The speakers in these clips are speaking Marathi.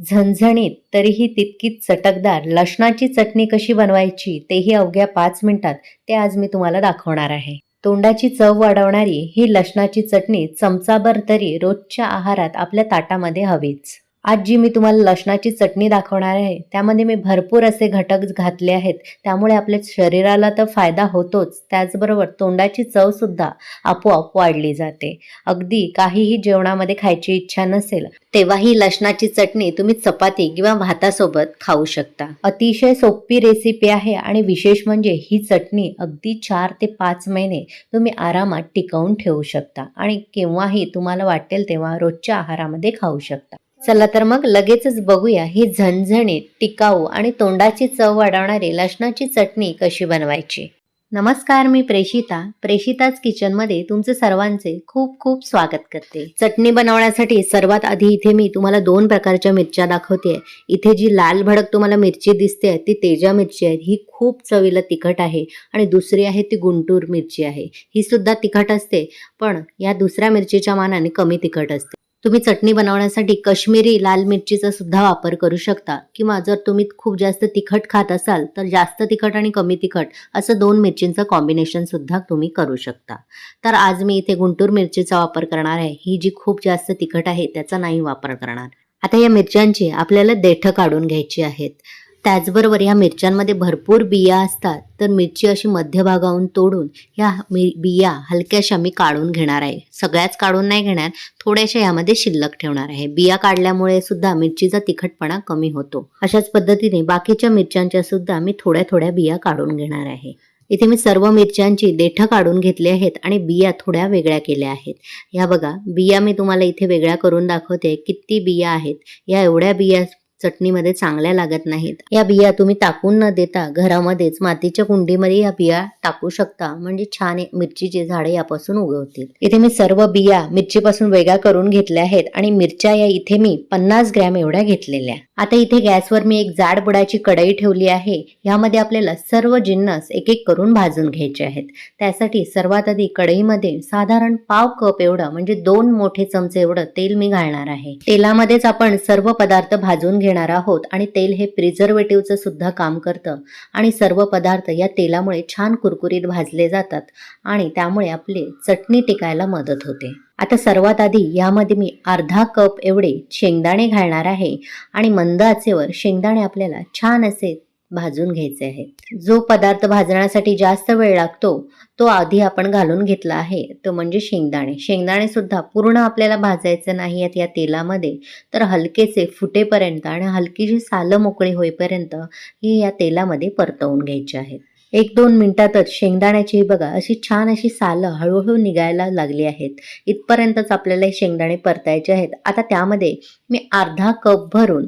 झणझणीत तरीही तितकीच चटकदार. लसणाची चटणी कशी बनवायची तेही अवघ्या पाच मिनिटात. ते आज मी तुम्हाला दाखवणार आहे. तोंडाची चव वाढवणारी ही लसणाची चटणी चमचाभर तरी रोजच्या आहारात आपल्या ताटामध्ये हवीच. आज जी मी तुम्हाला लसणाची चटणी दाखवणार आहे. त्यामध्ये मी भरपूर असे घटक घातले आहेत. त्यामुळे आपल्या शरीराला तर फायदा होतोच. त्याचबरोबर तोंडाची चव सुद्धा आपोआप वाढली जाते. अगदी काहीही जेवणामध्ये खायची इच्छा नसेल तेव्हाही लसणाची चटणी तुम्ही चपाती किंवा भातासोबत खाऊ शकता. अतिशय सोपी रेसिपी आहे आणि विशेष म्हणजे ही चटणी अगदी चार ते पाच महिने तुम्ही आरामात टिकवून ठेवू शकता आणि केव्हाही तुम्हाला वाटेल तेव्हा रोजच्या आहारामध्ये खाऊ शकता. चला तर मग लगेचच बघूया ही झणझणीत टिकाऊ आणि तोंडाची चव वाढवणारी लसणाची चटणी कशी बनवायची. नमस्कार मी प्रेषिता प्रेषिताच किचनमध्ये तुमचे सर्वांचे खूप खूप स्वागत करते. चटणी बनवण्यासाठी सर्वात आधी इथे मी तुम्हाला दोन प्रकारच्या मिरच्या दाखवते इथे जी लाल भडक तुम्हाला मिरची दिसते ती तेजा मिरची आहे. ही खूप चवीला तिखट आहे आणि दुसरी आहे ती गुंटूर मिरची आहे. ही सुद्धा तिखट असते पण या दुसऱ्या मिरचीच्या मानाने कमी तिखट असते. तुम्ही चटणी बनवण्यासाठी काश्मीरी लाल मिरचीचा सुद्धा वापर करू शकता. किंवा जर तुम्ही खूप जास्त तिखट खात असाल तर जास्त तिखट आणि कमी तिखट असं दोन मिरचींचं कॉम्बिनेशन सुद्धा तुम्ही करू शकता. तर आज मी इथे गुंटूर मिरचीचा वापर करणार आहे. ही जी खूप जास्त तिखट आहे त्याचा नाही वापर करणार. आता या मिरच्यांची आपल्याला देठं काढून घ्यायची आहेत. त्याचबरोबर या मिरच्यांमध्ये भरपूर बिया असतात. तर मिरची अशी मध्यभागाहून तोडून ह्या मि बिया हलक्याशा मी काढून घेणार आहे. सगळ्याच काढून नाही घेणार थोड्याशा यामध्ये शिल्लक ठेवणार आहे. बिया काढल्यामुळे सुद्धा मिरचीचा तिखटपणा कमी होतो. अशाच पद्धतीने बाकीच्या मिरच्यांच्या सुद्धा मी थोड्या थोड्या बिया काढून घेणार आहे. इथे मी सर्व मिरच्यांची देठं काढून घेतली आहेत आणि बिया थोड्या वेगळ्या केल्या आहेत. या बघा बिया मी तुम्हाला इथे वेगळ्या करून दाखवते. किती बिया आहेत? या एवढ्या बिया चटणीमध्ये चांगल्या लागत नाहीत. या बिया तुम्ही टाकून न देता घरामध्येच मातीच्या कुंडीमध्ये या बिया टाकू शकता. म्हणजे छान मिरचीची झाडे यापासून उगवतील. इथे मी सर्व बिया मिरचीपासून वेगळ्या करून घेतल्या आहेत आणि मिरच्या या इथे मी पन्नास ग्रॅम एवढ्या घेतलेल्या. आता इथे गॅसवर मी एक जाड बुडाची कढई ठेवली आहे. यामध्ये आपल्याला सर्व जिन्नस एक एक करून भाजून घ्यायचे आहेत. त्यासाठी सर्वात आधी कढईमध्ये साधारण पाव कप एवढं म्हणजे दोन मोठे चमचे एवढं तेल मी घालणार आहे. तेलामध्येच आपण सर्व पदार्थ भाजून घेणार आहोत आणि तेल हे प्रिझर्वेटिव्हचं सुद्धा काम करतं. आणि सर्व पदार्थ या तेलामुळे छान कुरकुरीत भाजले जातात आणि त्यामुळे आपले चटणी टिकायला मदत होते. आता सर्वात आधी यामध्ये मी अर्धा कप एवढे शेंगदाणे घालणार आहे आणि मंद आचेवर शेंगदाणे आपल्याला छान असे भाजून घ्यायचे आहे. जो पदार्थ भाजण्यासाठी जास्त वेळ लागतो तो आधी आपण घालून घेतला आहे. तो म्हणजे शेंगदाणे. शेंगदाणे सुद्धा पूर्ण आपल्याला भाजायचे नाही आहेत या तेलामध्ये तर हलकेचे फुटेपर्यंत आणि हलकीशी सालं मोकळी होईपर्यंत ही या तेलामध्ये परतवून घ्यायची आहेत एक दोन मिनिटातच शेंगदाण्याची बघा अशी छान अशी सालं हळूहळू निघायला लागली आहेत. इथपर्यंतच आपल्याला हे शेंगदाणे परतायचे आहेत. आता त्यामध्ये मी अर्धा कप भरून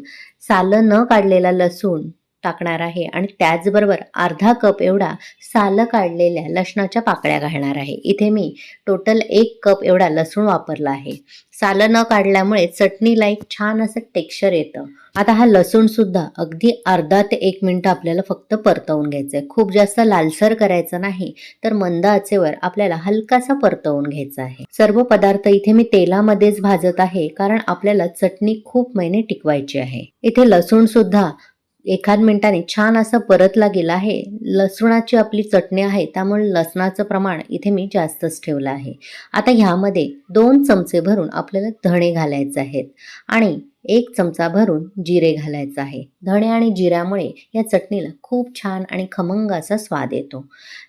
सालं न काढलेला लसूण टाकणार आहे आणि त्याचबरोबर अर्धा कप एवढा सालं काढलेल्या लसणाच्या पाकळ्या घालणार आहे. इथे मी टोटल एक कप एवढा लसूण वापरला आहे. सालं न काढल्यामुळे चटणीला एक छान असं टेक्स्चर येतं. आता हा लसूण सुद्धा अगदी अर्धा ते एक मिनिट आपल्याला फक्त परतवून घ्यायचं आहे खूप जास्त लालसर करायचं नाही तर मंद आचेवर आपल्याला हलकासा परतवून घ्यायचा आहे. सर्व पदार्थ इथे मी तेलामध्येच भाजत आहे कारण आपल्याला चटणी खूप महिने टिकवायची आहे. इथे लसूण सुद्धा एखाद मिनिटाने छान असं परतला गेला आहे. लसणाची आपली चटणी आहे त्यामुळे लसणाचं प्रमाण इथे मी जास्तच ठेवलं आहे. आता ह्यामध्ये दोन चमचे भरून आपल्याला धणे घालायचे आहेत. आणि एक चमचा भरून जिरे घालायचं आहे. धणे आणि जिऱ्यामुळे या चटणीला खूप छान आणि खमंग असा स्वाद येतो.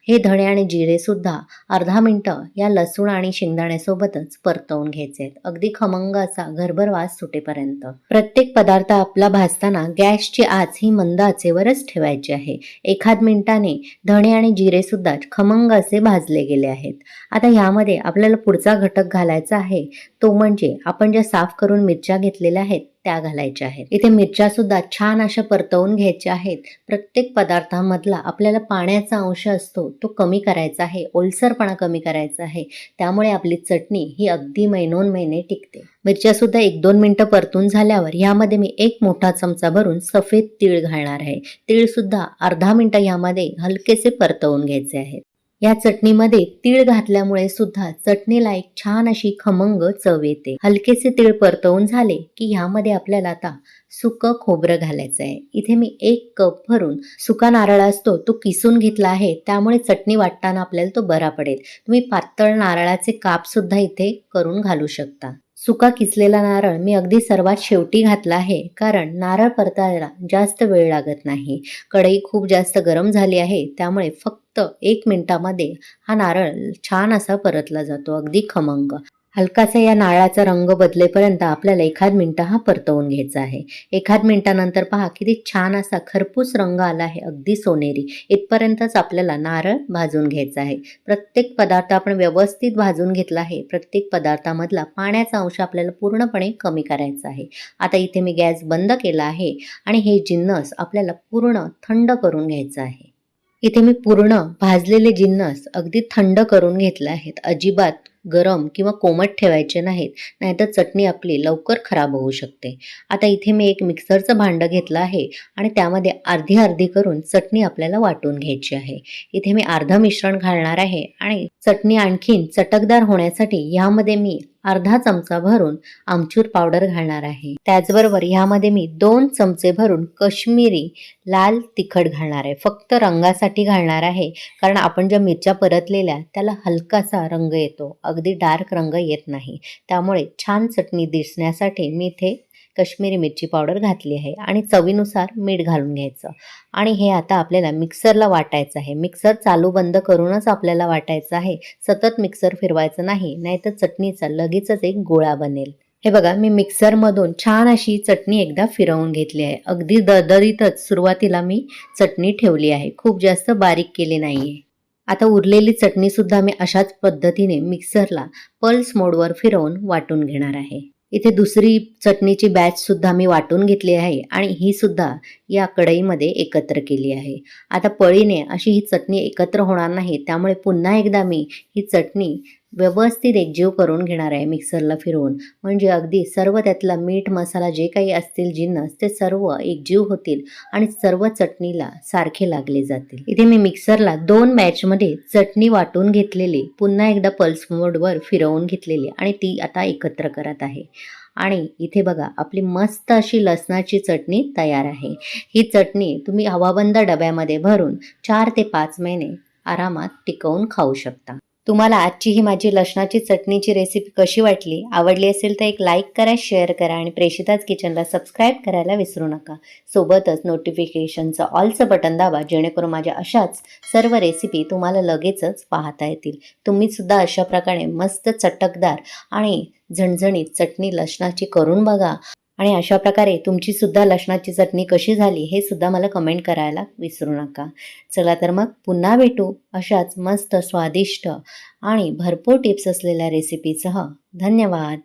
हे धणे आणि जिरेसुद्धा अर्धा मिनटं या लसूण आणि शेंगदाण्यासोबतच परतवून घ्यायचे आहेत अगदी खमंग असा घरभर वास सुटेपर्यंत. प्रत्येक पदार्थ आपला भाजताना गॅसची आच ही मंद आचेवरच ठेवायची आहे. एखाद मिनिटाने धणे आणि जिरेसुद्धा खमंग असे भाजले गेले आहेत. आता यामध्ये आपल्याला पुढचा घटक घालायचा आहे. तो म्हणजे आपण ज्या साफ करून मिरच्या घेतलेल्या आहेत त्या घालायच्या आहेत. इथे मिरच्या सुद्धा छान अशा परतवून घ्यायच्या आहेत. प्रत्येक पदार्थामधला आपल्याला पाण्याचा अंश असतो तो कमी करायचा आहे ओलसरपणा कमी करायचा आहे. त्यामुळे आपली चटणी ही अगदी महिनोन महिने टिकते. मिरच्या सुद्धा एक दोन मिनिटं परतून झाल्यावर यामध्ये मी एक मोठा चमचा भरून सफेद तीळ घालणार आहे. तीळ सुद्धा अर्धा मिनटं यामध्ये हलकेसे परतवून घ्यायचे आहेत. या चटणीमध्ये तीळ घातल्यामुळे सुद्धा चटणीला एक छान अशी खमंग चव येते. हलकेसे तीळ परतवून झाले की ह्यामध्ये आपल्याला आता सुकं खोबरं घालायचं आहे. इथे मी एक कप भरून सुका नारळ असतो तो किसून घेतला आहे. त्यामुळे चटणी वाटताना आपल्याला तो बरा पडेल. तुम्ही पातळ नारळाचे काप सुद्धा इथे करून घालू शकता. सुका किसलेला नारळ मी अगदी सर्वात शेवटी घातला आहे कारण नारळ परतायला जास्त वेळ लागत नाही. कढई खूप जास्त गरम झाली आहे. त्यामुळे फक्त एक मिनिटामध्ये हा नारळ छान असा परतला जातो अगदी खमंग. हलकासा या नारळाचा रंग बदलेपर्यंत आपल्याला एखाद मिनटं हा परतवून घ्यायचा आहे. एखाद मिनिटानंतर पहा किती छान असा खरपूस रंग आला आहे अगदी सोनेरी. इथपर्यंतच आपल्याला नारळ भाजून घ्यायचा आहे. प्रत्येक पदार्थ आपण व्यवस्थित भाजून घेतला आहे. प्रत्येक पदार्थामधला पाण्याचा अंश आपल्याला पूर्णपणे कमी करायचा आहे. आता इथे मी गॅस बंद केला आहे आणि हे जिन्नस आपल्याला पूर्ण थंड करून घ्यायचं आहे. इथे मी पूर्ण भाजलेले जिन्नस अगदी थंड करून घेतले आहेत. अजिबात गरम किंवा कोमट ठेवायचे नाहीत नाहीतर चटणी आपली लवकर खराब होऊ शकते. आता इथे मी एक मिक्सरचं भांडं घेतलं आहे आणि त्यामध्ये अर्धी अर्धी करून चटणी आपल्याला वाटून घ्यायची आहे. इथे मी अर्धं मिश्रण घालणार आहे आणि चटणी आणखीन चटकदार होण्यासाठी ह्यामध्ये मी अर्धा चमचा भरून आमचूर पावडर घालणार आहे. त्याचबरोबर ह्यामध्ये मी दोन चमचे भरून कश्मीरी लाल तिखट घालणार आहे. फक्त रंगासाठी घालणार आहे कारण आपण ज्या मिरच्या परतलेल्या त्याला हलकासा रंग येतो. अगदी डार्क रंग येत नाही. त्यामुळे छान चटणी दिसण्यासाठी मी इथे कश्मीरी मिरची पावडर घातली आहे आणि चवीनुसार मीठ घालून घ्यायचं. आणि हे आता आपल्याला मिक्सरला वाटायचं आहे. मिक्सर चालू बंद करूनच आपल्याला वाटायचं आहे. सतत मिक्सर फिरवायचं नाही नाहीतर चटणीचा लगेचच एक गोळा बनेल. हे बघा मी मिक्सरमधून छान अशी चटणी एकदा फिरवून घेतली आहे. अगदी दरदरीतच सुरुवातीला मी चटणी ठेवली आहे. खूप जास्त बारीक केली नाही आहे आता उरलेली चटणीसुद्धा मी अशाच पद्धतीने मिक्सरला पल्स मोडवर फिरवून वाटून घेणार आहे. इथे दुसरी चटणीची बॅच सुद्धा मी वाटून घेतली आहे आणि ही सुद्धा या कढईमध्ये एकत्र केली आहे. आता पळीने अशी ही चटणी एकत्र होणार नाही त्यामुळे पुन्हा एकदा मी ही चटणी व्यवस्थित एकजीव करून घेणार आहे मिक्सरला फिरवून. म्हणजे अगदी सर्व त्यातला मीठ मसाला जे काही असतील जिन्नस ते सर्व एकजीव होतील आणि सर्व चटणीला सारखे लागले जातील. इथे मी मिक्सरला दोन बॅचमध्ये चटणी वाटून घेतलेली पुन्हा एकदा पल्स मोडवर फिरवून घेतलेली आणि ती आता एकत्र करत आहे. आणि इथे बघा आपली मस्त अशी लसणाची चटणी तयार आहे. ही चटणी तुम्ही हवाबंद डब्यामध्ये भरून चार ते पाच महिने आरामात टिकवून खाऊ शकता. तुम्हाला आजची ही माझी लसणाची चटणीची रेसिपी कशी वाटली आवडली असेल तर एक लाईक करा शेअर करा आणि प्रेषिताच किचनला सबस्क्राईब करायला विसरू नका. सोबतच नोटिफिकेशनचं ऑलचं बटन दाबा जेणेकरून माझ्या अशाच सर्व रेसिपी तुम्हाला लगेचच पाहता येतील. तुम्ही सुद्धा अशा प्रकारे मस्त चटकदार आणि झणझणीत चटणी लसणाची करून बघा. आणि अशा प्रकारे तुमची सुद्धा लसणाची चटणी कशी झाली हे सुद्धा मला कमेंट करायला विसरू नका. चला तर मग पुन्हा भेटू अशाच मस्त स्वादिष्ट आणि भरपूर टिप्स असलेल्या रेसिपीसह धन्यवाद.